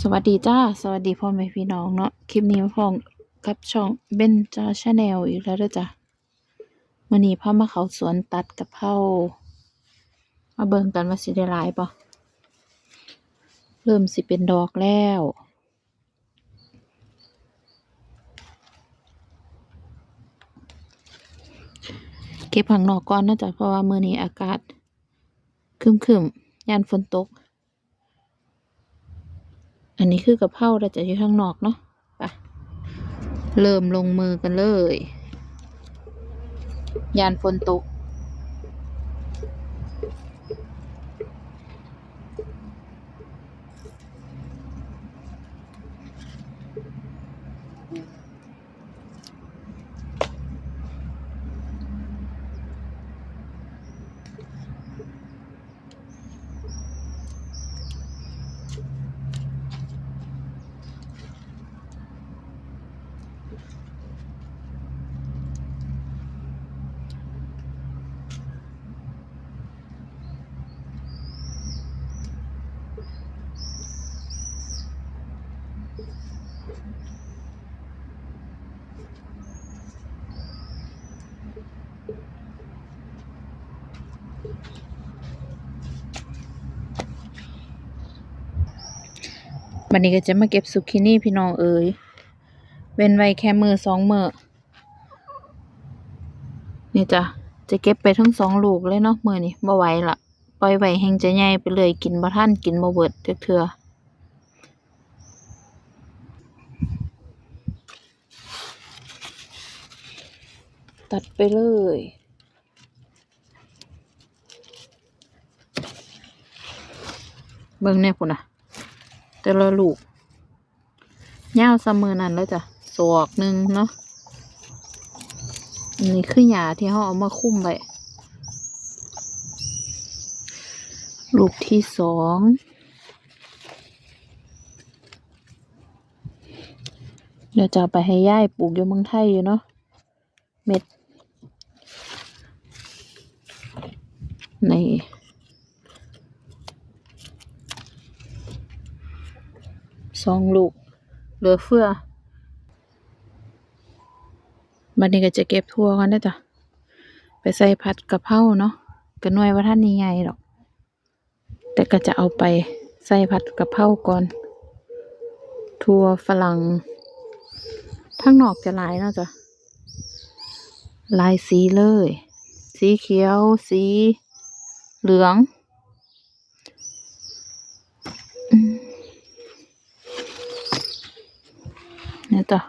สวัสดีจ้า สวัสดีพ่อแม่พี่น้องเนาะ คลิปนี้มาพร้อมกับช่องเบนจาชาแนลอีกแล้วด้อจ้ะวันนี้พามาเขาสวนตัดกะเพรามาเบิ่งกันว่าสิได้หลายบ่เริ่มสิเป็นดอกแล้วเก็บผังนอกก่อนนะจ๊ะเพราะว่ามื้อนี้อากาศคึมๆยันฝนตก อันนี้คือกะเพราเราจะอยู่ข้างนอกเนาะไปเริ่มลงมือกันเลย ยานฝนตก วันนี้ก็จะมาเก็บซุกินี่พี่น้องเอ๋ยเว้นไว้แค่มือสองมือนี่จ้ะจะเก็บไปทั้งสองลูกเลยเนาะมือนี่บ่ไหวละปล่อยไว้แห้งจะใหญ่ไปเลยกินบ่ทันกินบ่เบิดจักเทื่อตัดไปเลย เบิ่งแน่พุ่นน่ะแต่ละลูกยาวซะมือนั่นแล้วจ้ะศอกหนึ่งเนาะอันนี้คือหญ้าที่เขาเอามาคุ้มไว้ลูกที่สองเดี๋ยวจะไปให้ย่ายปลูกอยู่เมืองไทยอยู่เนาะเม็ด นี่ สองลูก เหลือเฟือบัดนี้ก็จะเก็บทั่วกันได้จ้ะ ไปใส่ผัดกะเพราเนาะก็น่วยว่าท่านนี้ใหญ่หรอก แต่ก็จะเอาไปใส่ผัดกะเพราก่อน ทั่วฝรั่งทั้งนอกจะหลายเนาะจ้ะลายสีเลย สีเขียว สีเหลือง นี่จ้ะ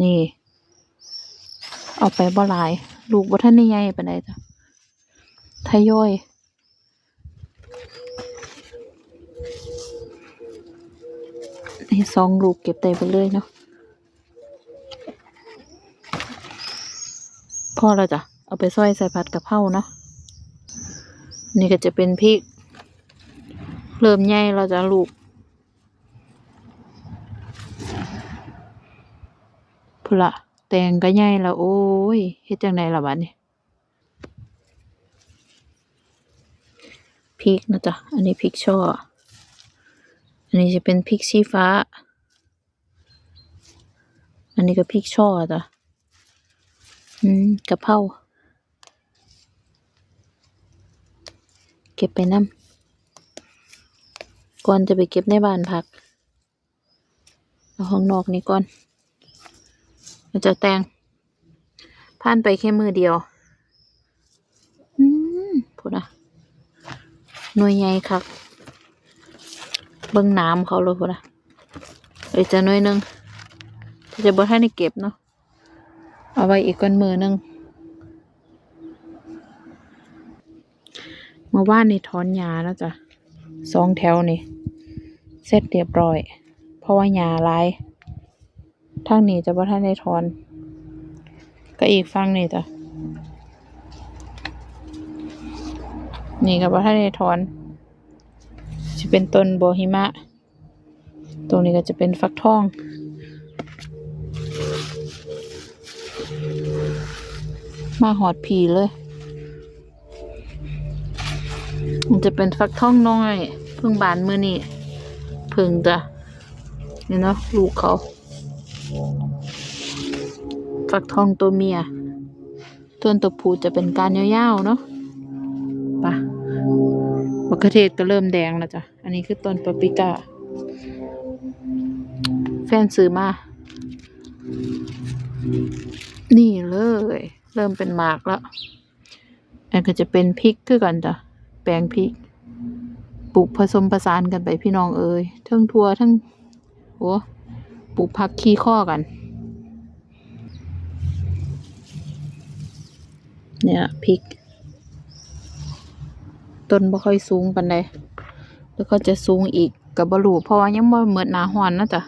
นี่ เอาไปบ่หลาย ลูกบ่ทันได้ใหญ่ปานใดจ้ะทยอยนี่สองลูกเก็บได้ไปเลยเนาะพอแล้วจ้ะ เอาไปซอยใส่ผัดกะเพราเนาะนี่ก็จะเป็นพริก เริ่มใหญ่แล้วจ้ะลูก พุนละแตงก็ใหญ่แล้วโอ้ยเฮ็ดจังไดล่ะบัดนี้พริกนะจ๊ะ อันนี้พริกช่อ อันนี้จะเป็นพริกชี้ฟ้า อันนี้ก็พริกช่อจ้ะ อืมกะเพราเก็บไปน้ำก่อนจะไปเก็บในบ้านพัก เอาข้างนอกนี่ก่อน มันจะแต่งผ่านไปแค่มือเดียว อืมพูดนะหน่วยใหญ่ครับ เบิ่งน้ำเขาเลยพูดนะเอ้ยจะหน่วยหนึ่งที่จะบ่ให้ในเก็บเนาะ เอาไว้อีกก้อนมือหนึ่งเมื่อวานนี่ถอนหญ้าแล้วจ้ะสองแถวนี่ เสร็จเรียบร้อย เพราะว่าหญ้าหลาย ทางนี้จะบ่ทันได้ถอน ก็อีกฝั่งนี่จ้ะนี่ก็บ่ทันได้ถอนจะเป็นต้นโบหิมะ ตรงนี้ก็จะเป็นฟักทองมาหอดผีเลย มันจะเป็นฟักทองน้อย เพิ่งบานมือนี่เพิ่งจ้ะนี่เนาะลูกเขา ฟักทองตัวเมียต้นตัวผู้จะเป็นการยาวๆเนาะไปะมะเขือเทศก็เริ่มแดงแล้วจ้ะ อันนี้คือต้นปาปิก้า แฟนซื้อมา นี่เลย เริ่มเป็นหมากแล้ว อันก็จะเป็นพริกคือกันจ้ะ แปลงพริก ปลูกผสมผสานกันไปพี่น้องเอ้ยทั้งทัวทั้งโอ้ ปลูกผักขี้ข้อกัน เนี่ยพริก ต้นบ่ค่อยสูงปานใดแล้วก็จะสูงอีกกับบรูเพราะว่ายังบ่เหมือนหนาหอนนะจ๊ะ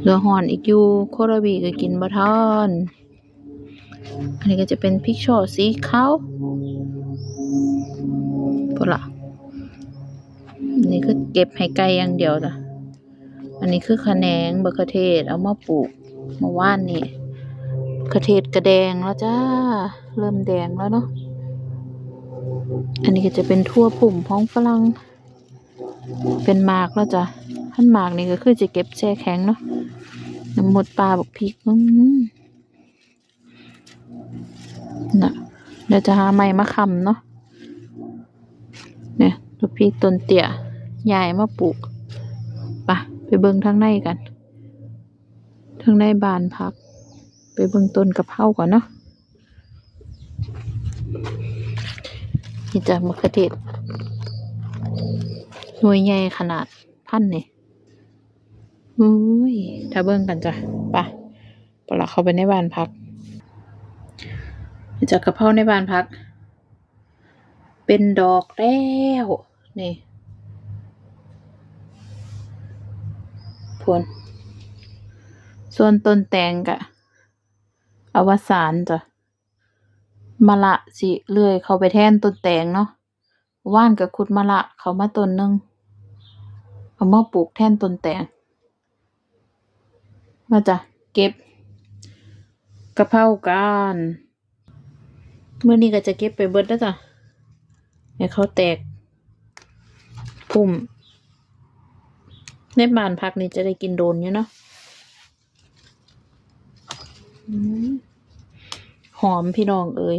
เหลือหอนอีกอยู่โคราบีก็กินบ่ทานอันนี้ก็จะเป็นพริกช่อสีขาวพุ่นละอันนี้คือเก็บให้ไก่อย่างเดียวจ้ะ อันนี้คือคะแนงบะเขือเทศ เอามาปลูกเมาว่านนี่กระเทศกระแดงแล้วจ้า เริ่มแดงแล้วเนาะ อันนี้ก็จะเป็นทั่วปุ่มพ้องฝรั่ง เป็นหมากแล้วจ้ะขั้นหมากนี่ก็คือจะเก็บแช่แข็งเนาะน้ำหมดปลาบอกพริกน่ะ เดี๋ยวจะหาไม้มาคำเนาะ เนี่ยตัวพริกต้นเตี่ยยายมาปลูก เบิ่งทางในกันทางในบานพัก ไปเบิ่งต้นกระเพราก่อนเนาะนี่จะมะเขือเทศหน่วยใหญ่ขนาดพันนี่อุ้ยถ้าเบิ่งกันจ้ะไปะปละเข้าไปในบ้านพักจะกระเพราในบ้านพัก เป็นดอกแล้วนี่ พวนส่วนต้นแตงกะ อวสานจ้ะมะละสิเลื่อยเข้าไปแทนต้นแตงเนาะว่านกับขุดมะละเขามาต้นนึงเอามาปลูกแทนต้นแตงมาจ้ะเก็บกะเพรากันมื้อนี้ก็จะเก็บไปเบิดแล้วจ้ะให้เขาแตกพุ่ม ในบ้านพักนี่จะได้กินโดนอยู่เนาะอืมหอมพี่น้องเอ้ย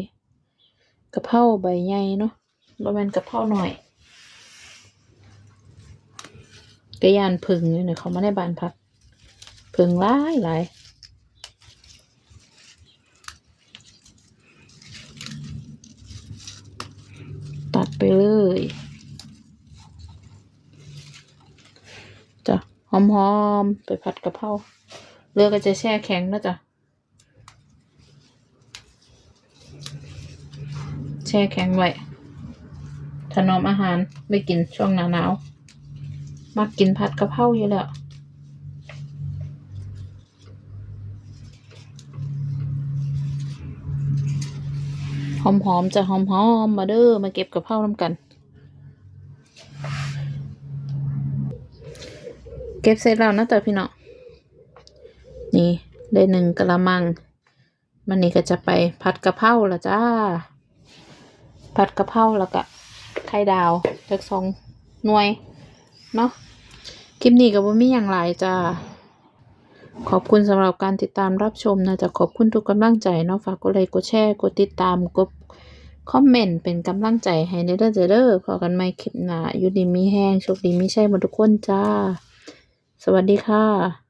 กะเพราใบใหญ่เนาะบ่แม่นกะเพราหน่อยกระยานผึ่งอยู่เนี่ยเขามาในบ้านพักผึ่งหลายหลายตัดไปเลยจ้ะ หอมๆ ไปผัดกะเพราเรือก็จะแช่แข็งนะจ๊ะ แช่แข็งไว้ ถนอมอาหารไม่กินช่วงหนาหนาว มักกินผัดกะเพราอยู่แล้วหอมๆจะหอมๆ มาเด้อมาเก็บกะเพราน้ำกัน เก็บเสร็จแล้วนะจ๊ะพี่น้องนี่ได้หนึ่งกะละมัง มันนี่ก็จะไปผัดกะเพราละจ้า ผัดกะเพราแล้วก็ไข่ดาวจากสองหน่วย เนาะคลิปนี้ก็บ่มีอย่างไรจ้า ขอบคุณสำหรับการติดตามรับชมนะจะขอบคุณทุกกำลังใจเนาะฝากกดไลค์กดแชร์กดติดตามกดคอมเมนต์เป็นกำลังใจให้ในเด้อเด้อเด้อพอกันใหม่คลิปหน้าอยู่ดีมีแห้งโชคดีมีใช่หมดทุกคนจ้า สวัสดีค่ะ